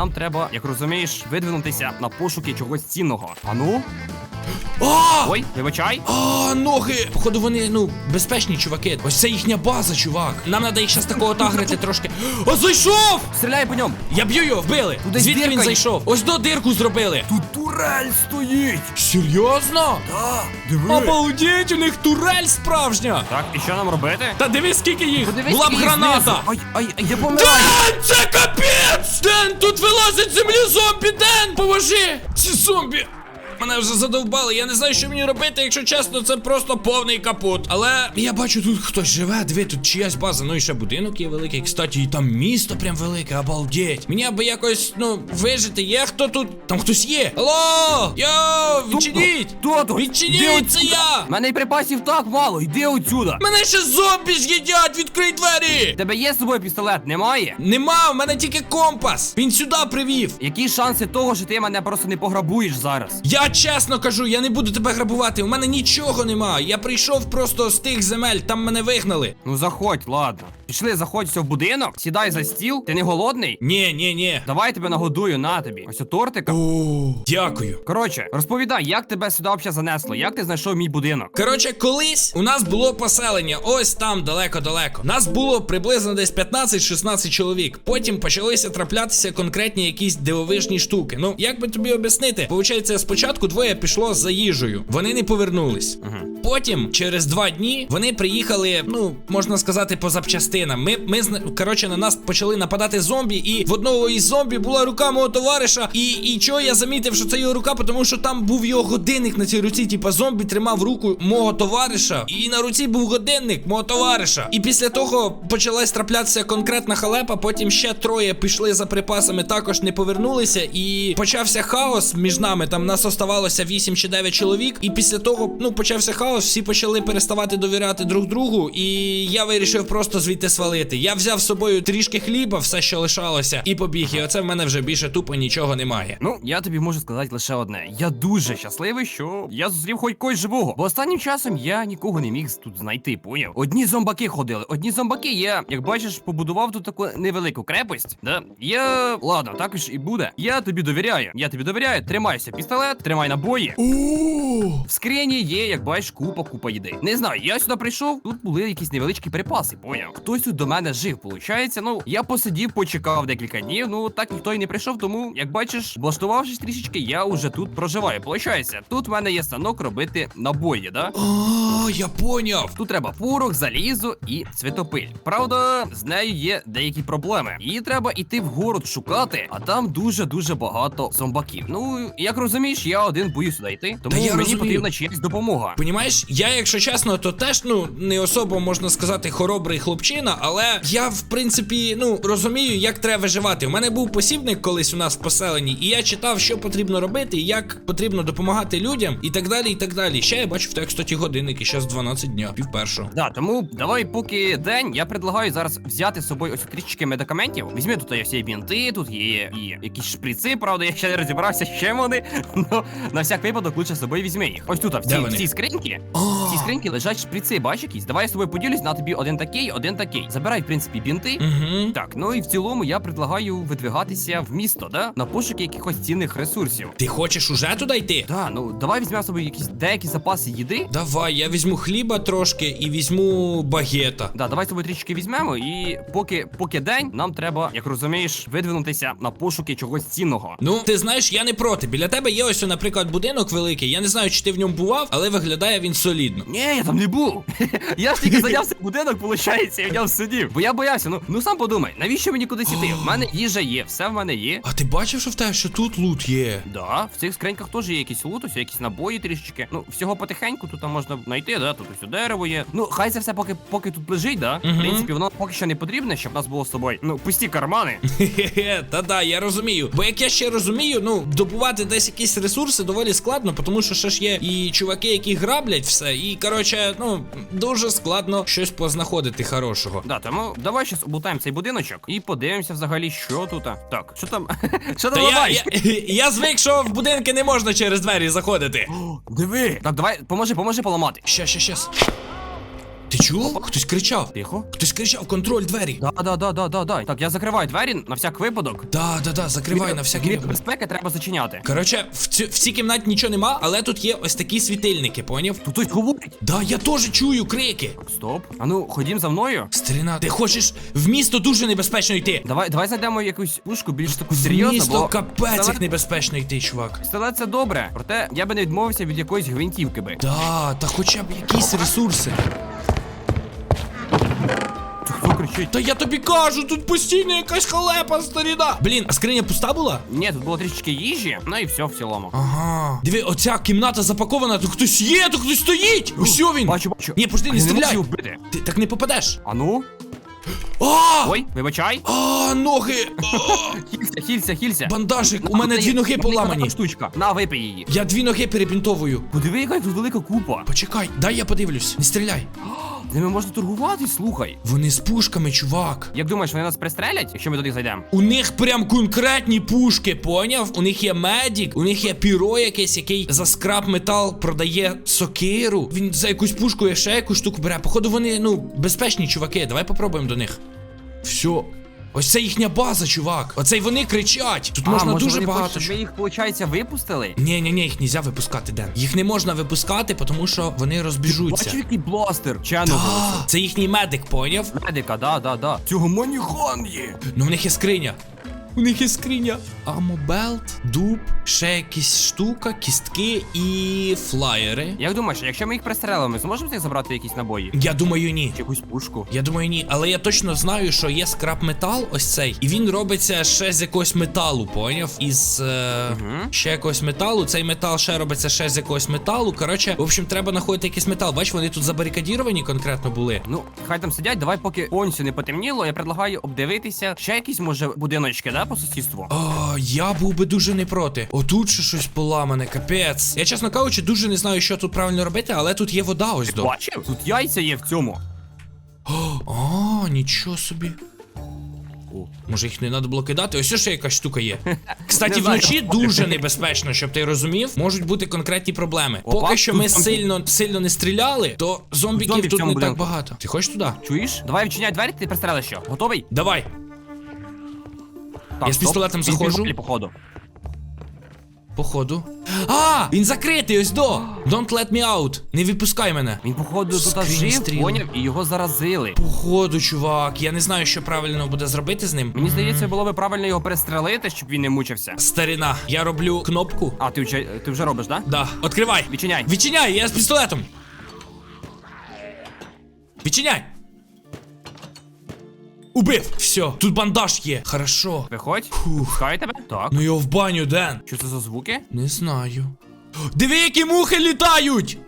нам треба, як розумієш, видвинутися на пошуки чогось цінного. Ану? А! Ой, вибачай. А, ноги! Походу, вони, ну, безпечні, чуваки. Ось це їхня база, чувак. Нам треба їх щас такого тагрити трошки. О, зайшов! Стріляй по ньому. Я б'ю його, вбили. десь Звідки дірка він є. зайшов? Ось до дирку зробили. Тут турель стоїть. Серйозно? Да, диви. Обалдеть, у них турель справжня. Так, і що нам робити? Та дивись, скільки їх. Подивись, Була б їх знизу. граната. Ай, ай, ай, я помираю. Ден, це капець! Ден, тут вилазять з землі зомбі, Ден, поможи! Ці зомбі! Мене вже задовбали, я не знаю, що мені робити, якщо чесно, це просто повний капут. Але я бачу, тут хтось живе, диви, тут чиясь база, ну і ще будинок є великий. Кстати, і там місто прям велике, обалдеть. Мені аби якось, ну, вижити. Є хто тут? Там хтось є. Алло! Йоу, відчиніть! Хто тут? Відчиніть, це я! Мене і припасів так мало, йди отсюда. Мене ще зомбі з'їдять, відкрий двері! Тебе є з собою пістолет? Немає? Нема, в мене тільки компас. Він сюди привів. Які шанси того, що ти мене просто не пограбуєш зараз? Я чесно кажу, я не буду тебе грабувати. У мене нічого нема. Я прийшов просто з тих земель, там мене вигнали. Ну заходь, ладно. Пішли, заходь все в будинок, сідай за стіл, ти не голодний? Ні, ні, ні. Давай я тебе нагодую, на тобі. Ось тортика. О, дякую. Коротше, розповідай, як тебе сюди взагалі занесло, як ти знайшов мій будинок? Коротше, колись у нас було поселення, ось там далеко-далеко. Нас було приблизно десь 15-16 чоловік. Потім почалися траплятися конкретні якісь дивовижні штуки. Ну, як би тобі об'яснити? Получається, спочатку двоє пішло за їжею. Вони не повернулись. Потім, через два дні, вони приїхали, ну, можна сказати, по запчастинам. Ми, ми коротше, на нас почали нападати зомбі, і в одного із зомбі була рука мого товариша. І, і чого я замітив, що це його рука, тому що там був його годинник на цій руці. Типа зомбі тримав руку мого товариша, і на руці був годинник мого товариша. І після того почалась траплятися конкретна халепа. Потім ще троє пішли за припасами, також не повернулися. І почався хаос між нами. Там нас оставалося 8 чи 9 чоловік. І після того, ну, почався хаос, всі почали переставати довіряти друг другу. І я вирішив просто звідти свалити. Я взяв з собою трішки хліба, все, що лишалося, і побіг. І оце в мене вже більше тупо нічого немає. Ну, я тобі можу сказати лише одне. Я дуже щасливий, що я зустрів хоч когось живого. Бо останнім часом я нікого не міг тут знайти, поняв? Одні зомбаки ходили, одні зомбаки. Я, як бачиш, побудував тут таку невелику крепость. Да? Я. Ладно, також і буде. Я тобі довіряю. Я тобі довіряю. Тримайся пістолет, тримай набої. О, В скрині є, як бачиш, купа, купа їди. Не знаю, я сюди прийшов, тут були якісь невеличкі припаси, поняв. Хтось тут до мене жив, получається. Ну, я посидів, почекав декілька днів. Ну так ніхто й не прийшов, тому, як бачиш, влаштувавшись трішечки, я уже тут проживаю. Получається, тут в мене є станок робити набої, да? А, я поняв. Тут треба порох, залізо і цвітопиль. Правда, з нею є деякі проблеми. Її треба йти в город шукати, а там дуже дуже багато зомбаків. Ну, як розумієш, я один боюсь сюди йти, тому я мені розумію. потрібна чиясь допомога. Понімаєш, я, якщо чесно, то теж ну не особо можна сказати хоробрий хлопчина, але я в принципі ну розумію, як треба виживати. У мене був посібник колись у нас в поселенні, і я читав, що потрібно робити, як потрібно допомагати людям, і так далі. І так далі. Ще я бачу в тебе, кстати, годинник, і зараз 12 дня, пів першого. Да, тому давай, поки день, я предлагаю зараз взяти з собою ось трішечки медикаментів. Візьми тут є всі бінти, тут є і якісь шприци, правда, я ще не розібрався, з чим вони. Ну, на всяк випадок лучше з собою візьми їх. Ось тут, в цій, в цій скриньці. В цій скриньці лежать шприци, бачиш якісь? Давай я з тобою поділюсь, на тобі один такий, один такий. Забирай, в принципі, бінти. Угу. Так, ну і в цілому я предлагаю видвигатися в місто, да? На пошуки якихось цінних ресурсів. Ти хочеш уже туди йти? Да, ну давай візьмемо з собою якісь деякі запаси їди. Давай, я візьму хліба трошки і візьму багета. Да, давай з тобою трішки візьмемо, і поки поки день, нам треба, як розумієш, видвинутися на пошуки чогось цінного. Ну, ти знаєш, я не проти. Біля тебе є ось, наприклад, будинок великий. Я не знаю, чи ти в ньому бував, але виглядає він солідно. Ні, я там не був. я ж тільки зайнявся будинок, виходить, і в ньому сидів. Бо я боявся. Ну ну сам подумай, навіщо мені кудись іти? В мене їжа є, все в мене є. А ти бачив, що в тебе що тут лут є? Да, в цих скриньках теж є якісь лут, ось якісь набої трішечки. Ну, всього потихеньку тут там можна знайти, да, тут ось дерево є. Ну, хай це все поки поки тут лежить, да. В принципі, воно поки що не потрібне, щоб в нас було з собою. Ну, пусті кармани. Хе-хе, та-да, я розумію. Бо як я ще розумію, ну, добувати десь якісь ресурси доволі складно, тому що ще ж є і чуваки, які граблять все. І, коротше, ну, дуже складно щось познаходити хорошого. Да, тому давай щас облутаємо цей будиночок і подивимося взагалі, що тут. Так, що там? що там я, я, я звик, що в будинки не можна через двері заходити. Диви. Так, давай, поможи, поможи поламати. Щас, щас, щас. Ти чув? Хтось кричав. Тихо. Хтось кричав, контроль двері. Да, да, да, да, да, да. Так, я закриваю двері на всяк випадок. Да, да, да, закривай на всякий Міру випадок. безпеки треба зачиняти. Коротше, в, цю, в цій кімнаті нічого нема, але тут є ось такі світильники, поняв? Тут хтось говорить. Да, я теж чую крики. Стоп. А ну, ходім за мною. Старина, ти хочеш в місто дуже небезпечно йти. Давай, давай знайдемо якусь пушку більш таку серйозну, місто бо капець як небезпечно йти, чувак. Пістолет це добре, проте я би не відмовився від якоїсь гвинтівки би. Да, та хоча б якісь ресурси. Кричить? Та я тобі кажу, тут постійно якась халепа, старіна. Блін, а скриня пуста була? Ні, тут було трішечки їжі, ну і все в цілому. Ага. Диви, оця кімната запакована, тут хтось є, тут хтось стоїть. Усьо він. Бачу, бачу. Ні, пошли, А не я можу стріляй. його вбити. Ти так не попадеш. А ну? А! Ой, вибачай. А, ноги! А! Хілься, хілься, хілься. Бандажик, у мене дві ноги поламані. штучка. На, випий її. Я дві ноги перебінтовую. Подиви, яка тут велика купа. Почекай, дай я подивлюсь. Не стріляй. З ними можна торгувати, слухай. Вони з пушками, чувак. Як думаєш, вони нас пристрелять, якщо ми туди зайдемо? У них прям конкретні пушки, поняв? У них є медік, у них є піро якесь, який за скраб метал продає сокиру. Він за якусь пушку і ще якусь штуку бере. Походу, вони, ну, безпечні чуваки. Давай попробуємо до них. Все. Ось це їхня база, чувак. Оце й вони кричать. Тут можна може, дуже вони багато. хочуть, щоб ми їх, виходить, випустили? Ні, ні, ні, їх нельзя випускати, Ден. Їх не можна випускати, тому що вони розбіжуться. Бачив, який бластер? Чену. А, це їхній медик, поняв? Медика, да, да, да. Цього маніхан є. Ну в них є скриня. У них є скриня. Амобелт, дуб, ще якісь штука, кістки і флаєри. Як думаєш, якщо ми їх пристрелимо, ми зможемо з них забрати якісь набої? Я думаю, ні. Чи якусь пушку? Я думаю, ні. Але я точно знаю, що є скраб метал, ось цей, і він робиться ще з якогось металу, поняв? Із е, Мгм. ще якогось металу. Цей метал ще робиться ще з якогось металу. Коротше, в общем, треба знаходити якийсь метал. Бач, вони тут забарикадіровані конкретно були. Ну, хай там сидять, давай, поки повністю не потемніло, я предлагаю обдивитися ще якісь, може, будиночки, да, по сусідству? А, я був би дуже не проти. Отут ще щось поламане, капець. Я, чесно кажучи, дуже не знаю, що тут правильно робити, але тут є вода ось до. Бачив? Тут яйця є в цьому. А, нічого собі. О. Може їх не треба було кидати? Ось ще якась штука є. Кстати, Не знаю, вночі дуже небезпечно, щоб ти розумів, можуть бути конкретні проблеми. Опа, Поки що тут ми сильно сильно не стріляли, то зомбіків Зомбі в тут цьому не так будинку. багато. Ти хочеш туди? Чуєш? Давай відчиняй двері, ти пристрелиш що? Готовий? Давай. Так, Я з стоп. пістолетом Він заходжу. походу. Походу. А! Він закритий, ось до! Don't let me out. Не випускай мене. Він, походу, тут Скрінь жив, стріли. поняв, і його заразили. Походу, чувак, я не знаю, що правильно буде зробити з ним. Мені здається, було би правильно його перестрелити, щоб він не мучився. Старина, я роблю кнопку. А, ти вже, ти вже робиш, да? Да, відкривай. Відчиняй. Відчиняй, я з пістолетом. Відчиняй. Убив. Все, тут бандаж є. Хорошо. Виходь. Фух. Пускаю тебе? Так. Ну його в баню, Ден. Що це за звуки? Не знаю. Диви, які мухи літають!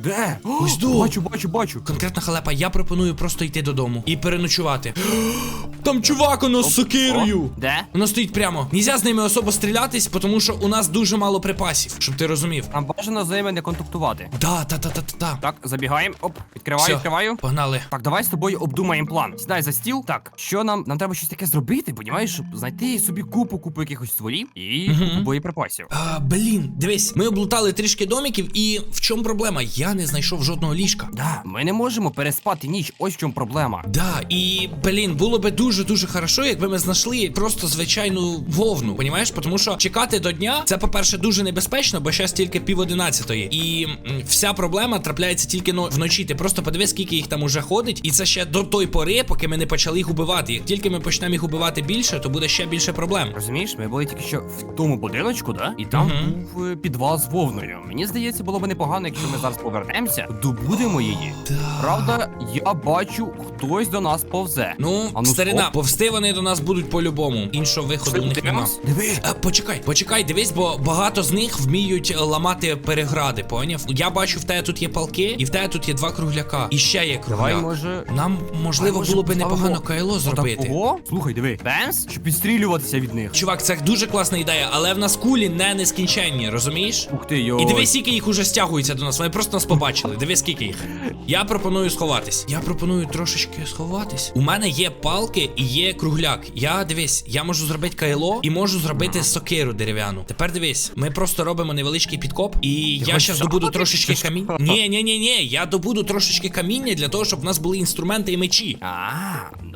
Де? Ось до. Бачу, бачу, бачу. Конкретна халепа, я пропоную просто йти додому і переночувати. Там чувак у нас з сокирою. Де? Воно стоїть прямо. Нельзя з ними особо стрілятись, тому що у нас дуже мало припасів, щоб ти розумів. Нам бажано з ними не контактувати. Да, та та та та та. Так, забігаємо. Оп, відкриваю, Всьо, відкриваю. Погнали. Так, давай з тобою обдумаємо план. Сідай за стіл. Так, що нам? Нам треба щось таке зробити, понімаєш, щоб знайти собі купу, купу якихось стволів і Мгм. купу боєприпасів. А, блін, дивись, ми облутали трішки домиків, і в чому проблема? Я не знайшов жодного ліжка. Да, ми не можемо переспати ніч, ось в чому проблема. Да, і блін, було би дуже дуже хорошо, якби ми знайшли просто звичайну вовну. Понімаєш? Тому що чекати до дня це, по-перше, дуже небезпечно, бо зараз тільки пів одинадцятої. І вся проблема трапляється тільки но вночі. Ти просто подивись, скільки їх там уже ходить, і це ще до той пори, поки ми не почали їх убивати. Як тільки ми почнемо їх убивати більше, то буде ще більше проблем. Розумієш, ми були тільки що в тому будиночку, да? І там Мгм. був е, підвал з вовною. Мені здається, було б непогано, якщо ми зараз повернемося, добудемо її. Правда, я бачу, хтось до нас повзе. Ну, А ну, старина, стоп. повсти вони до нас будуть по-любому. Іншого виходу в них нема. Диви. А, почекай, почекай, дивись, бо багато з них вміють е, ламати перегради, поняв? Я бачу, в тебе тут є палки, і в тебе тут є два кругляка. І ще є Давай, може. Нам можливо може, було би непогано кайло зробити. Отакого? Слухай, диви. Бенс, щоб відстрілюватися від них. Чувак, це дуже класна ідея, але в нас кулі не нескінченні, розумієш? Ух ти, йо. І дивись, скільки їх уже стягується до нас. Вони просто нас побачили. Диви, скільки їх. Я пропоную сховатись. Я пропоную трошечки сховатись. У мене є палки і є кругляк. Я дивись, я можу зробити кайло і можу зробити сокиру дерев'яну. Тепер дивись, ми просто робимо невеличкий підкоп, і я щас добуду трошечки каміння. Ні, ні, ні, ні. Я добуду трошечки каміння для того, щоб в нас були інструменти і мечі. А,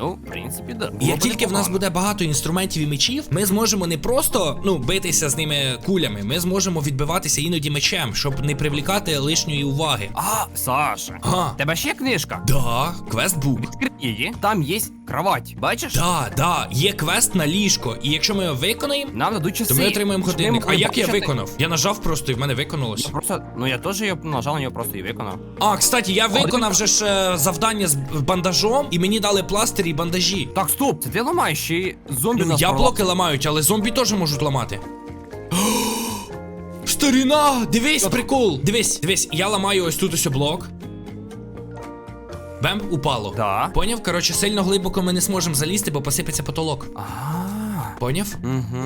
ну, в принципі, да. Як тільки в нас буде багато інструментів і мечів, ми зможемо не просто ну битися з ними кулями, ми зможемо відбиватися іноді мечем, щоб не привлікати лишньої уваги. А, Саша, Ага. тебе ще книжка? Да, квестбук. Відкрий її, там є кровать, бачиш? Да, да, є квест на ліжко, і якщо ми його виконаємо, Нам дадуть часи. то ми отримаємо щоб ми годинник. А могли як я бачити. виконав? Я нажав просто і в мене виконалось. Я просто, ну я теж його нажав на нього просто і виконав. А, кстати, я виконав вже ж е, завдання з бандажом, і мені дали пластирі і бандажі. Так, стоп, це ти ламаєш, чи зомбі Ну, нас я пролап- блоки ламають, але зомбі теж можуть ламати. Старіна! Дивись, прикол! Дивись, дивись, я ламаю ось тут ось блок. Бем, упало. Да. Поняв? Коротше, сильно глибоко ми не зможемо залізти, бо посипеться потолок. А, Поняв? угу.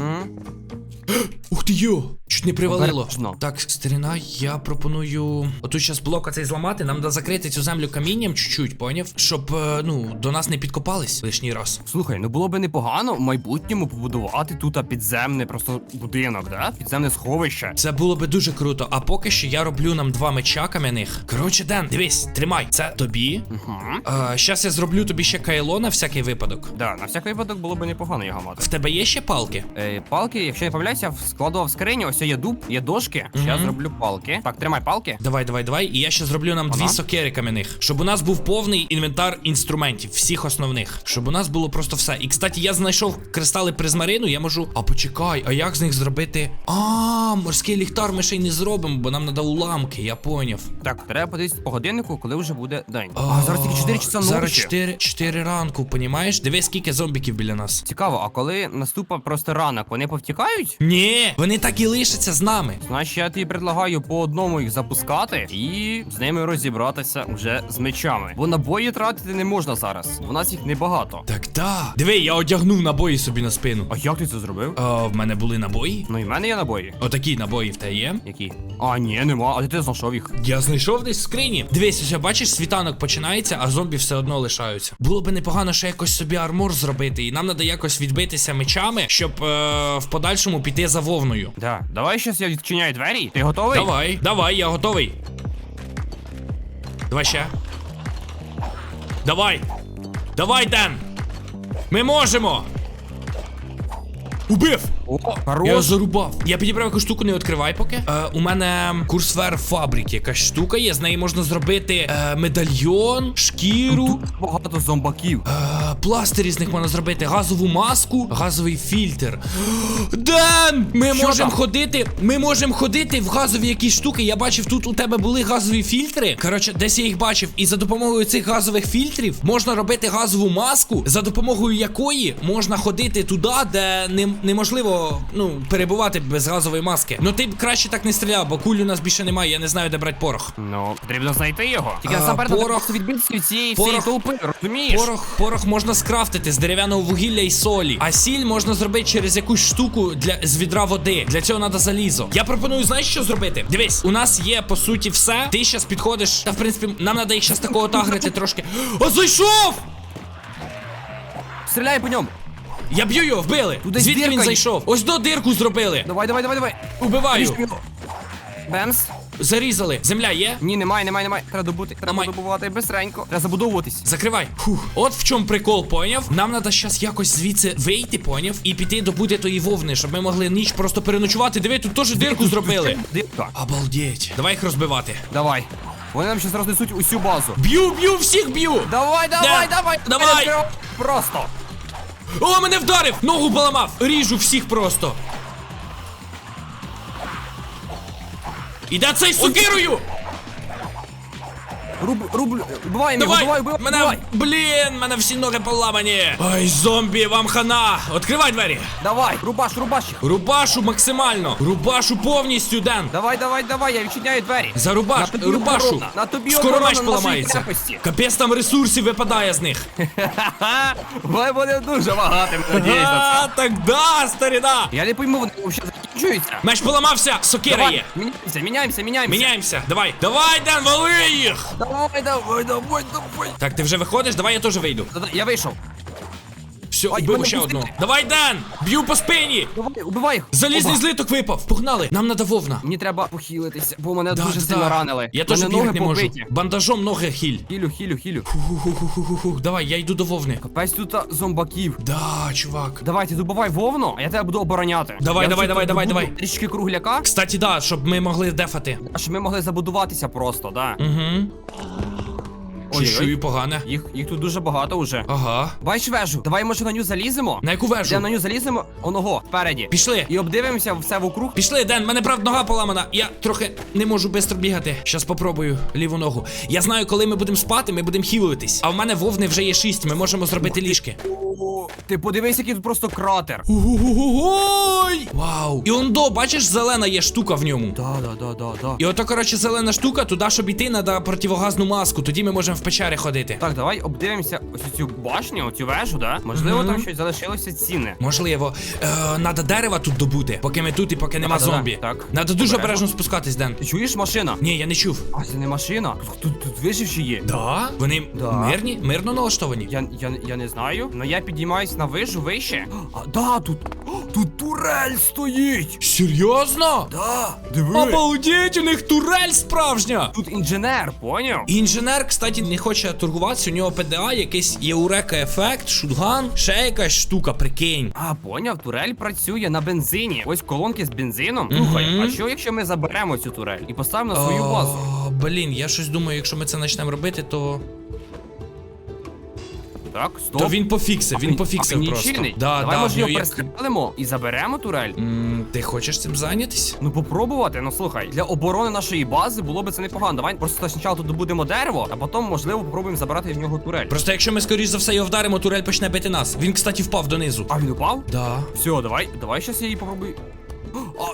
Ух ти йо! Не привалило. Обережно. Так, старина, я пропоную. Отут зараз блок оцей зламати, нам треба закрити цю землю камінням чуть-чуть, поняв? Щоб, е, ну, до нас не підкопались лишній раз. Слухай, ну було би непогано в майбутньому побудувати тут підземний просто будинок, да? Підземне сховище. Це було би дуже круто. А поки що я роблю нам два меча кам'яних. Коротше, Ден, дивись, тримай. Це тобі. Угу. А, я зроблю тобі ще кайло на всякий випадок. Да, на всякий випадок було би непогано його мати. В тебе є ще палки? Е, палки, якщо не помиляюся, складував в скрині, ось є дуб, є дошки. Ще я Мгм. зроблю палки. Так, тримай палки. Давай, давай, давай. І я ще зроблю нам дві Ага. сокири кам'яних, щоб у нас був повний інвентар інструментів, всіх основних. Щоб у нас було просто все. І кстати, я знайшов кристали призмарину, я можу. А почекай, а як з них зробити? А, морський ліхтар ми ще й не зробимо, бо нам треба уламки, я поняв. Так, треба подивитися по годиннику, коли вже буде день. А, зараз тільки 4 часа ночі. Зараз 4, 4 ранку, понімаєш? Дивись, скільки зомбіків біля нас. Цікаво, а коли наступить просто ранок, вони повтікають? Ні, вони так і лишаться з нами. Значить, я тобі предлагаю по одному їх запускати і з ними розібратися вже з мечами. Бо набої тратити не можна зараз. У нас їх небагато. Так да. Диви, я одягнув набої собі на спину. А як ти це зробив? А, в мене були набої? Ну і в мене є набої. Отакі набої в тебе є. Які? А, ні, нема. А де ти знайшов їх? Я знайшов десь в скрині. Дивись, ось бачиш, світанок починається, а зомбі все одно лишаються. Було би непогано ще якось собі армор зробити, і нам треба якось відбитися мечами, щоб е, в подальшому піти за вовною. Да, давай щас я відчиняю двері. Ти готовий? Давай, давай, я готовий. Давай ще. Давай. Давай, Ден. Ми можемо. Убив! О, Я хорош. зарубав. Я підібрав якусь штуку, не відкривай поки. Е, у мене курсвер фабрик, якась штука є. З неї можна зробити е, медальйон, шкіру. Тут багато зомбаків. Е, пластирі з них можна зробити, газову маску, газовий фільтр. Ден! Ми Що можемо там? ходити. Ми можемо ходити в газові якісь штуки. Я бачив, тут у тебе були газові фільтри. Коротше, десь я їх бачив. І за допомогою цих газових фільтрів можна робити газову маску, за допомогою якої можна ходити туди, де не, неможливо ну, перебувати без газової маски. Ну ти б краще так не стріляв, бо куль у нас більше немає, я не знаю, де брати порох. Ну, потрібно знайти його. Тільки А, насамперед треба порох- просто відбитися від цієї всієї порох- толпи, розумієш? Порох, порох можна скрафтити з дерев'яного вугілля і солі, а сіль можна зробити через якусь штуку для з відра води. Для цього треба залізо. Я пропоную, знаєш, що зробити? Дивись, у нас є по суті все. Ти зараз підходиш. Та в принципі, нам треба їх зараз такого тагрити трошки. О, зайшов! Стріляй по ньому. Я б'ю його, вбили. Десь Звідки він дірка. зайшов? Ось до дирку зробили. Давай, давай, давай, давай. Убиваю. Ріж. Бемс. Зарізали. Земля є? Ні, немає, немає, немає. Треба добути, треба Намай. добувати бистренько. Треба забудовуватись. Закривай. Фух. От в чому прикол, поняв? Нам треба зараз якось звідси вийти, поняв? І піти добути тої вовни, щоб ми могли ніч просто переночувати. Диви, тут теж дирку зробили. Дирка. Обалдеть. Давай їх розбивати. Давай. Вони нам зараз рознесуть усю базу. Б'ю, б'ю, всіх б'ю. Давай, давай, давай. Давай. Просто. О, мене вдарив! Ногу поламав! Ріжу всіх просто. Іде цей сокирою! Убиваємо його, Давай! убивай, убивай, мене, убивай. блін, мене всі ноги поламані. Ай, зомбі, вам хана! Откривай двері! Давай, рубаш, рубаш їх. Рубашу максимально! Рубашу повністю, Ден! Давай, давай, давай, я відчиняю двері. Зарубаш, На тобі рубашу! оборона, на тобі Скоро оборона меч нашої поламається. крепості. Капець там ресурсів випадає з них. Ха-ха, ви буде дуже багатим, надіюсь на це. А, так да, старіна! Я не пойму, вони взагалі Чується. Меч поламався, сокира Давай, є. міняємося, міняємося, міняємося. Міняємося, давай. Давай, Ден, вали їх! Давай, давай, давай, давай. Так, ти вже виходиш, давай я теж вийду. Да-да, Я вийшов. Все, Ай, убив мене ще пустили. одного. Давай, Ден! Б'ю по спині! Давай, убивай їх. Залізний злиток випав. Погнали! Нам надо вовна. Мені треба похилитися, бо мене Да, дуже да. сильно ранили. Я Мене теж ноги бігати не можу. побиті. Бандажом ноги хіль. Хілю, хілю, хілю. Ху-ху-ху-ху-ху. Давай, я йду до вовни. Капець тут а, зомбаків. Да, чувак. Давайте, добивай вовну, а я тебе буду обороняти. Давай, Я давай, давай, давай, давай. Трішки кругляка, Кстати, да, щоб ми могли дефати. а щоб ми могли забудуватися просто, да. Угу. Ой-ой. Чую погане. Їх, їх тут дуже багато уже. Ага. Бачиш вежу? Давай, може, на ню заліземо? На яку вежу? на ню заліземо, оного, спереді. Пішли. І обдивимося все вокруг. Пішли, Ден, мене правда нога поламана. Я трохи не можу швидко бігати. Щас попробую ліву ногу. Я знаю, коли ми будемо спати, ми будемо хілитись. А в мене вовни вже є шість, ми можемо зробити ліжки. О, ти подивись, який тут просто кратер. Ой! Вау! І он до, бачиш, зелена є штука в ньому. Да, да, да, да, да. І ото, коротше, зелена штука, туди, щоб іти, треба противогазну маску. Тоді ми можемо в печері ходити. Так, давай обдивимося ось цю башню, цю вежу, да? Можливо, Мгм. там щось залишилося цінне. Можливо, е, надо дерева тут добути, поки ми тут і поки нема Да-да-да, зомбі. так. Надо дуже Обережно. обережно спускатись, Ден. Ти чуєш машина? Ні, я не чув. А це не машина. Тут, тут, тут виживші є. Да? Вони Да. мирні? Мирно налаштовані? Я, я, я не знаю, але я підіймаюсь на вижу вище. А, да, тут. Тут турель стоїть. Серйозно? Да, диви. Обалдеть, у них турель справжня! Тут інженер, поняв? Інженер, кстати, не хоче торгуватися, у нього ПДА, якийсь Єурека ефект, шутган, ще якась штука, прикинь. А, поняв, турель працює на бензині. Ось колонки з бензином. Слухай, а що якщо ми заберемо цю турель і поставимо на свою базу? Блін, я щось думаю, якщо ми це почнемо робити, то. Так, стоп. То він пофіксив, він пофіксив а він просто. Да, Давай, да, може, його перестрелимо і заберемо турель? М, Ти хочеш цим зайнятися? Ну попробувати, ну слухай, для оборони нашої бази було би це непогано. Давай просто спочатку тут добудемо дерево, а потім, можливо, попробуємо забрати в нього турель. Просто якщо ми скоріш за все його вдаримо, турель почне бити нас. Він, кстати, впав донизу. А він упав? Да. Все, давай, давай щас я її попробую.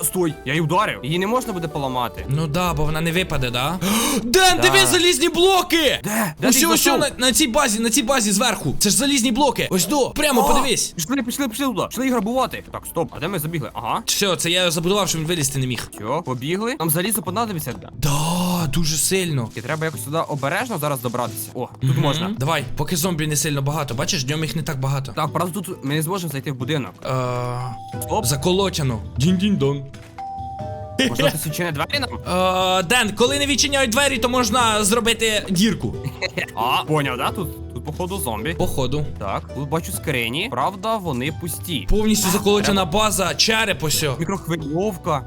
А, стой, я її ударив. Її не можна буде поламати. Ну да, бо вона не випаде, да? Ден, Да. диви залізні блоки! Де? Де Ось ти їх ось на, знайшов? на цій базі, на цій базі зверху. Це ж залізні блоки. Ось до. Прямо А, подивись. Пішли, пішли, пішли туди. Пішли їх грабувати. Так, стоп, а де ми забігли? Ага. Все, це я забудував, що він вилізти не міг. Все, побігли. Нам залізо понадобиться. Да, дуже сильно. І треба якось сюди обережно зараз добратися. О, тут Мгм. можна. Давай, поки зомбі не сильно багато. Бачиш, днем їх не так багато. Так, правда, тут ми не зможемо зайти в будинок. Е, Оп. Заколотяно. Дінь-дінь-дон. Можна хтось відчине двері нам? Е, Ден, коли не відчиняють двері, то можна зробити дірку. А, поняв, да? Тут, тут походу зомбі. Походу. Так, тут бачу скрині. Правда, вони пусті. Повністю заколотяна база, череп ось. Мікрохвильовка.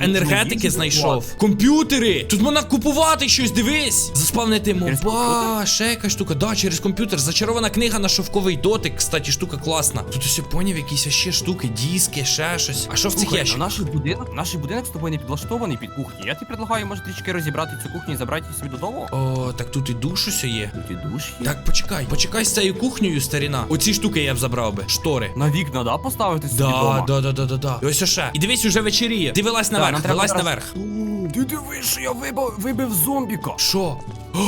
Е, енергетики знайшов. Комп'ютери! Тут можна купувати щось, дивись! Заспавнити моба, ще яка штука. Да, через комп'ютер. Зачарована книга на шовковий дотик. Кстати, штука класна. Тут усе поняв, якісь ще штуки, диски, ще щось. А що в цих ящиках? наш будинок, наш будинок з тобою не підлаштований під кухню. Я тобі предлагаю, може, трішки розібрати цю кухню і забрати її собі додому. О, так тут і душ усе є. Тут і душ є. Так, почекай, почекай з цією кухнею, старіна. Оці штуки я б забрав би. Штори. На вікна, да, поставити собі Да, дома? да, да, да, да, да. І ось ще. І дивись, уже вечеріє. Ти вилазь нам наверх, треба вилазь зараз- наверх. О, Ти дивиш, що я вибив, вибив зомбіка. Що? О,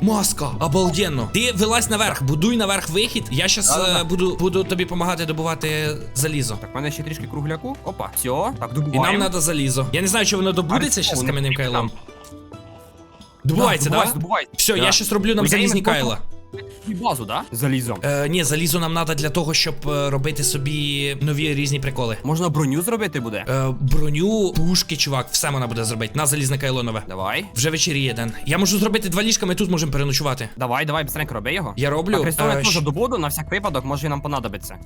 маска, обалденно. Ти вилазь наверх, будуй наверх вихід. Я щас Да-да-да. е, буду, буду тобі допомагати добувати залізо. Так, в мене ще трішки кругляку. Опа, все, так, І добуваємо. нам треба залізо. Я не знаю, чи воно добудеться ще з кам'яним кайлом. Добувається, да? добувається. Все, Да. я щас роблю нам Ну, я залізні їм кайла. І базу, да? Залізом. Е, ні, залізо нам треба для того, щоб е, робити собі нові різні приколи. Можна броню зробити буде? Е, броню, пушки, чувак, все вона буде зробити. На залізне кайло нове. Давай. Вже вечеріє, Ден. Я можу зробити два ліжка, ми тут можемо переночувати. Давай, давай, быстренько роби його. Я роблю. Христо, е, теж щ- до буду, на всяк випадок, може і нам понадобиться.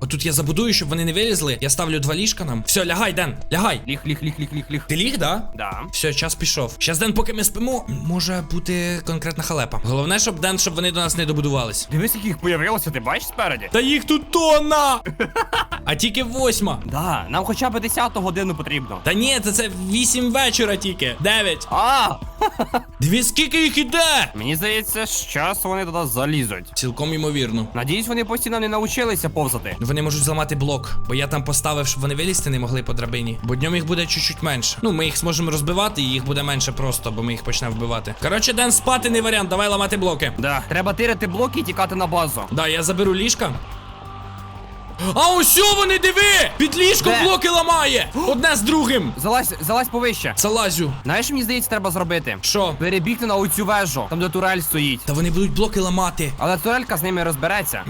Отут я забудую, щоб вони не вилізли. Я ставлю два ліжка нам. Все, лягай, Ден, лягай. Ліг, ліг, ліг, ліг, ліг, ліг. Ти ліг, да? Да. Все, час пішов. Щас Ден, поки ми спимо, може бути конкретна халепа. Головне, щоб Ден, щоб вони до нас не добудувались. Дивись, яких появилося, ти бачиш спереді? Та їх тут тонна! А тільки восьма. Да, нам хоча б 10 годину потрібно. Та ні, це це вісім вечора тільки. Дев'ять. А! Дві скільки їх іде? Мені здається, з часу вони туди залізуть. Цілком імовірно. Надіюсь, вони постійно не навчилися повзати. Вони можуть зламати блок, бо я там поставив, щоб вони вилізти не могли по драбині. Бо днем їх буде чуть-чуть менше. Ну, ми їх зможемо розбивати, і їх буде менше просто, бо ми їх почнемо вбивати. Коротше, Ден, спати не варіант, давай ламати блоки. Да. Треба тирити блоки і тікати на базу. Да, я заберу ліжка. А ось вони диви! Під тут ліжко Де? блоки ламає! Одне з другим! Залазь, залазь повище. Залазю. Знаєш, мені здається, треба зробити? Що? Перебігти на оцю вежу, там де турель стоїть. Та вони будуть блоки ламати. Але турелька з ними розбереться.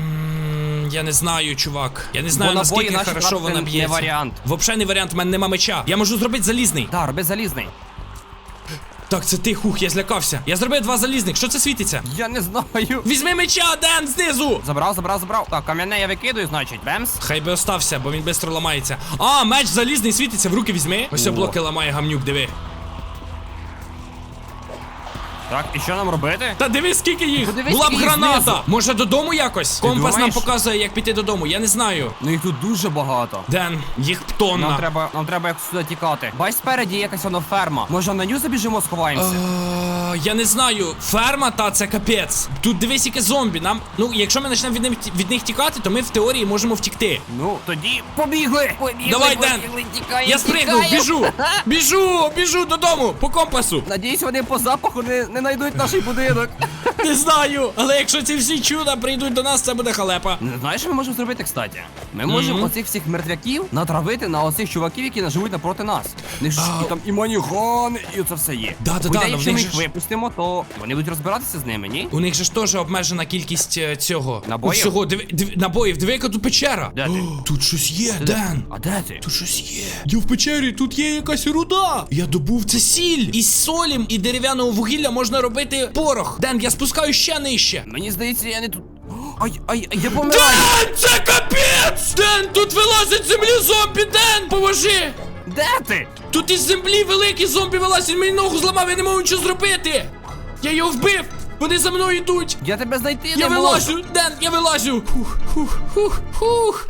Я не знаю, чувак. Я не знаю, Бо набої наскільки наші хорошо вона не б'ється. варіант. Вообще не варіант, в мене нема меча. Я можу зробити залізний. Так, роби залізний. Так, це ти, хух, я злякався. Я зробив два залізних. Що це світиться? Я не знаю. Візьми меча, Ден, знизу! Забрав, забрав, забрав. Так, кам'яне я викидаю, значить. Бемс. Хай би остався, бо він швидко ламається. А, меч залізний світиться, в руки візьми. Ось О. блоки ламає гамнюк, диви. Так, і що нам робити? Та диви, скільки їх! Подивись, Була б скільки їх граната! знизу. Може додому якось? Компас нам думаєш? показує, як піти додому. Я не знаю. Ну їх тут дуже багато. Ден, їх Нам треба, нам треба як сюди тікати. Бач спереді є якась воно ферма. Може на ню забіжимо, сховаємося? Е, Я не знаю, ферма та це капець. Тут дивись, яке зомбі. Нам, ну, якщо ми почнемо від них, від них тікати, то ми в теорії можемо втікти. Ну, тоді побігли! Побігли, Давай, Ден. побігли, тікаємо, Я спригнув, тікаємо. біжу! Біжу, біжу додому по компасу. Надіюсь, вони по запаху не, не знайдуть наш будинок. Не знаю, але якщо ці всі чуда прийдуть до нас, це буде халепа. Не знаєш, що ми можемо зробити, кстати? Ми можемо Мгм. оцих всіх мертвяків натравити на оцих чуваків, які живуть напроти нас. Них ж і там і манігани, і це все є. Да-да-да, Хоча, ну, в якщо ми їх ж- випустимо, то вони будуть розбиратися з ними, ні? У них же ж теж обмежена кількість е, цього. Набоїв? Всього, диви, диви, набоїв, диви, яка тут печера. Де ти? О, тут щось є, Ден. А де ти? Тут щось є. Я в печері, тут є якась руда. Я добув це сіль. Із солім і дерев'яного вугілля можна робити порох. Ден, я спускаю ще нижче. Мені здається, я не тут. Ай, ай, ай, я помираю! Ден, це капець! Ден, тут вилазять з землі зомбі, Ден, поможи! Де ти? Тут із землі великий зомбі вилазить, мені ногу зламав, я не можу нічого зробити. Я його вбив. Вони за мною йдуть. Я тебе знайти Я не можу. вилазю, Ден, я вилазю. Хух, хух, хух, хух.